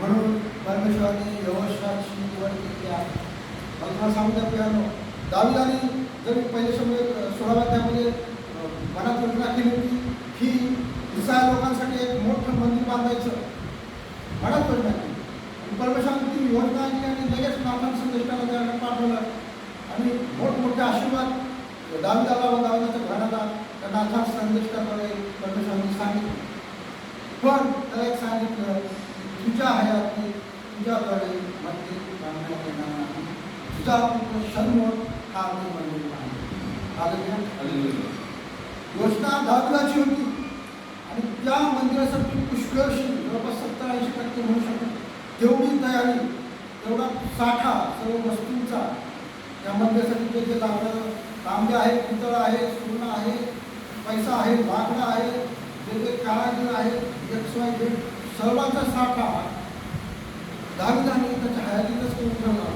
म्हणून परमेश्वराने यवशाची निवड केली आहे. मला तुम्हाला सांगू पियानो दाविदाने जर पहिले समोर सोळाव्या त्यामध्ये मनात योजना केली होती की इस्रायल लोकांसाठी एक मोठं मंदिर बांधायचं. मनात योजना केली. परमेश्वराने ती योजना केली आणि लगेच नाथान संदेशाला द्यायला पाठवलं. आणि मोठमोठे आशीर्वाद दाविदाला व दाविदाच्या घराला त्या नाथान संदेशाद्वारे परमेश्वराने सांगितलं. पण त्याला एक सांगितलं तुझ्याद्वारे मंदिर बांधण्यात येणार नाही. तुझा सर्व शर्मोर हा मी योजना दाविदाची होती. आणि त्या मंदिरासाठी पुष्कळशी जवळपास सत्तर ऐंशी टक्के म्हणू शकतो. तेवढी तयारी तेवढा साठा सर्व वस्तूंचा त्या मंदिरासाठी जे जे लागणारं तांबे आहे पितळ आहे सोनं आहे पैसा आहे लाकडं आहे जे जे कारागीर आहे एक्स वाय झेड सर्वांचा साठा दहावी दाविदाने त्याच्या हयातीतच करून ठेवला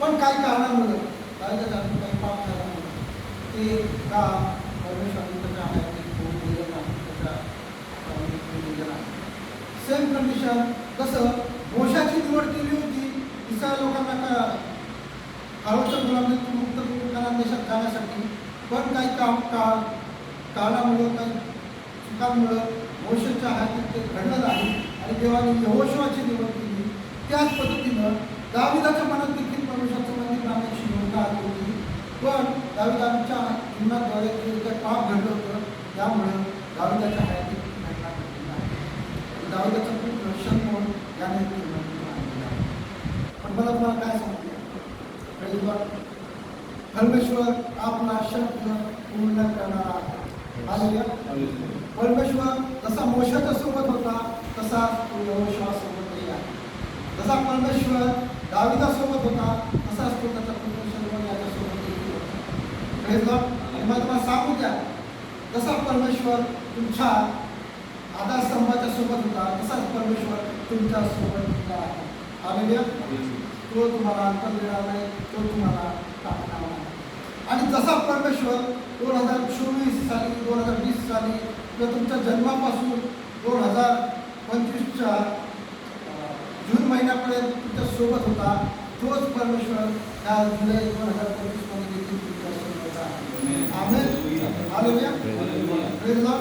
पण काही कारणामुळे दाविदाच्या हातून काही पाप झाल्यामुळे ते का परमेश्वरांनी त्याच्या हयातीत होऊन दिलं नाही त्याच्या दिलं नाही? सेम कंडिशन कसं मोशाची निवड केली होती इतर लोकांना का खारोच्या गुलामीतून मुक्त करून देशात जाण्यासाठी पण काही काम का कारणामुळं काही चुकांमुळं मोशाच्या हातात ते घडलं नाही. आणि देवाने यहोशवाची निवड केली. त्याच पद्धतीनं दाविदाच्या मनात देखील परमेश्वराचं मंदिर बांधण्याची योजना आली होती. पण दाविदाच्या जीवनाद्वारे जे पाप घडलं होतं त्यामुळे दाविदाच्या हयातीत घटना घडली नाही दाविदाचा पुत्र म्हणून याने ते मंदिर बांधलेलं आहे. पण मला तुम्हाला काय सांगते परमेश्वर आपला शब्द पूर्ण करणारा आहे. हालेलुया. परमेश्वर जसा मोशाच्या सोबत होता तसा तो यहोशुआ सोबतही आहे जसा परमेश्वर दाविदासोबत होता तसाच तो त्याचा परमेश्वर शलोमोन याच्यासोबत होता मला तुम्हाला सांगू द्या जसा परमेश्वर तुमच्या आधारस्तंभाच्या सोबत होता तसाच परमेश्वर तुमच्यासोबत आहे हालेलुया. तो तुम्हाला अंतर देणार नाही तो तुम्हाला टाकणार नाही आणि जसा परमेश्वर दोन हजार चोवीस साली दोन हजार वीस साली किंवा तुमच्या जन्मापासून दोन हजार पंचवीसच्या जून महिन्यापर्यंत तुमच्यासोबत होता तोच परमेश्वर त्या जुलै दोन हजार पंचवीसमध्ये देखील तुमच्यासोबत आहे आमेन. हालेलुया. Praise God.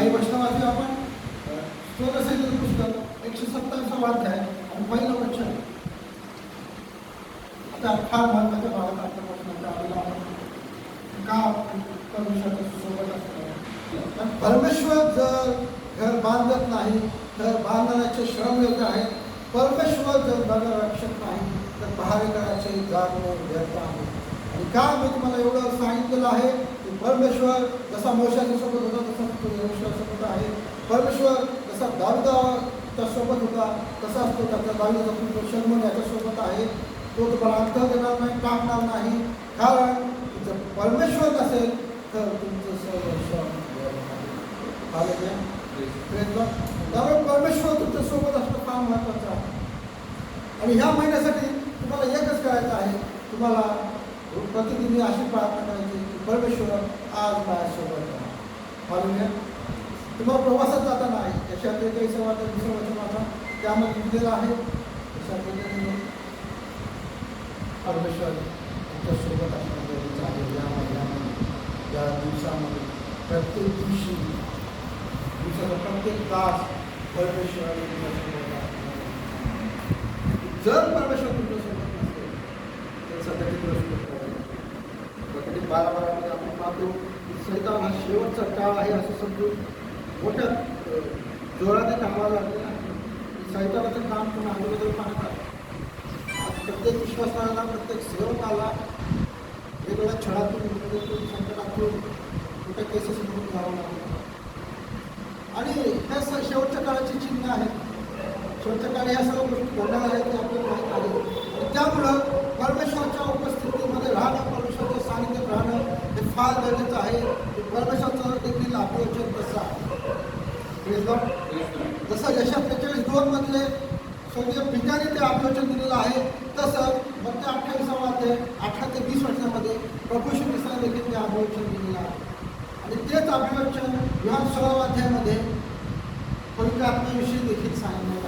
आता आपण वचनाच्या असेल point पुस्तक एकशे सत्तावीसवा आहे आणि पहिलं वचन. त्या फार महत्त्वाच्या भागात आपल्या आलेला आहे का परमेश्वराच्या सोबत असतं परमेश्वर जर घर बांधत नाही तर बांधण्याचे श्रम योग्य आहे परमेश्वर जर घर रक्षक नाही तर पहारेकराचे जागणे व्यर्थ आहे आणि का मी तुम्हाला एवढं सांगितलेलं आहे की परमेश्वर जसा मोशाच्या सोबत होता तसा परमेश्वरासोबत आहे परमेश्वर जसा दाविदा सोबत होता तसाच तो त्याचा दाविदाचा पुत्र शर्मन याच्यासोबत आहे तो तुम्हाला अंतर देणार नाही टाकणार नाही. कारण जर परमेश्वर नसेल तर तुमचं सर्व. त्यामुळे परमेश्वर तुमच्यासोबत असणं फार महत्वाचं आहे. आणि ह्या महिन्यासाठी तुम्हाला एकच करायचं आहे. तुम्हाला प्रतिदिनी अशी प्रार्थना करायची की परमेश्वर आज माझ्यासोबत राहा. तुम्हाला प्रवासात जाताना आहे. यशा त्रेचाळीस वाचा दुसरं वचन वाचा त्यामध्ये लिहिलेलं आहे. त्रेचाळीस परमेश्वर तुमच्यासोबत असणं गरजेचं आहे या महिन्यामध्ये या दिवसामध्ये. प्रत्येक दिवशी दिवसाचा प्रत्येक तास परमेश्वराने तुमच्यासोबत असणं. जर परमेश्वर तुमच्यासोबत नसेल तर सध्याची गोष्ट कधी बारा बारामध्ये आपण पाहतो की सैतान हा शेवटचा काळ आहे असं समजून मोठ्या जोराने कामाला लागलेला आहे. सैतानाचं काम पण अगोदर पाहतात प्रत्येक विश्वासाला प्रत्येक सेवकाला वेगवेगळ्या छळातून विरोधातून संकटातून कुठे केसेस म्हणून जावं लागतं. आणि ह्या स- शेवटच्या काळाची चिन्ह आहेत शेवटच्या काळी ह्या सर्व गोष्टी घडणार आहेत ते आपल्याला माहीत आहे. आणि त्यामुळं परमेश्वराच्या उपस्थितीमध्ये राहणं परमेश्वराच्या सानिध्यात राहणं हे फार गरजेचं आहे. परमेश्वरचं परमेश्वराचं देखील अभिवचन कसं आहे. जसं यशा त्रेचाळीस दोन मधले स्वर्गीय ते अभिवचन दिलेलं आहे तसं मग ते अठ्ठावीसावा अध्याय अठरा ते वीस वर्षामध्ये प्रभू श्री देखील ते अभिवचन दिलेलं आहे. आणि तेच विहान सोळावा अध्यायामध्ये पवित्र आत्म्याविषयी देखील सांगण्यात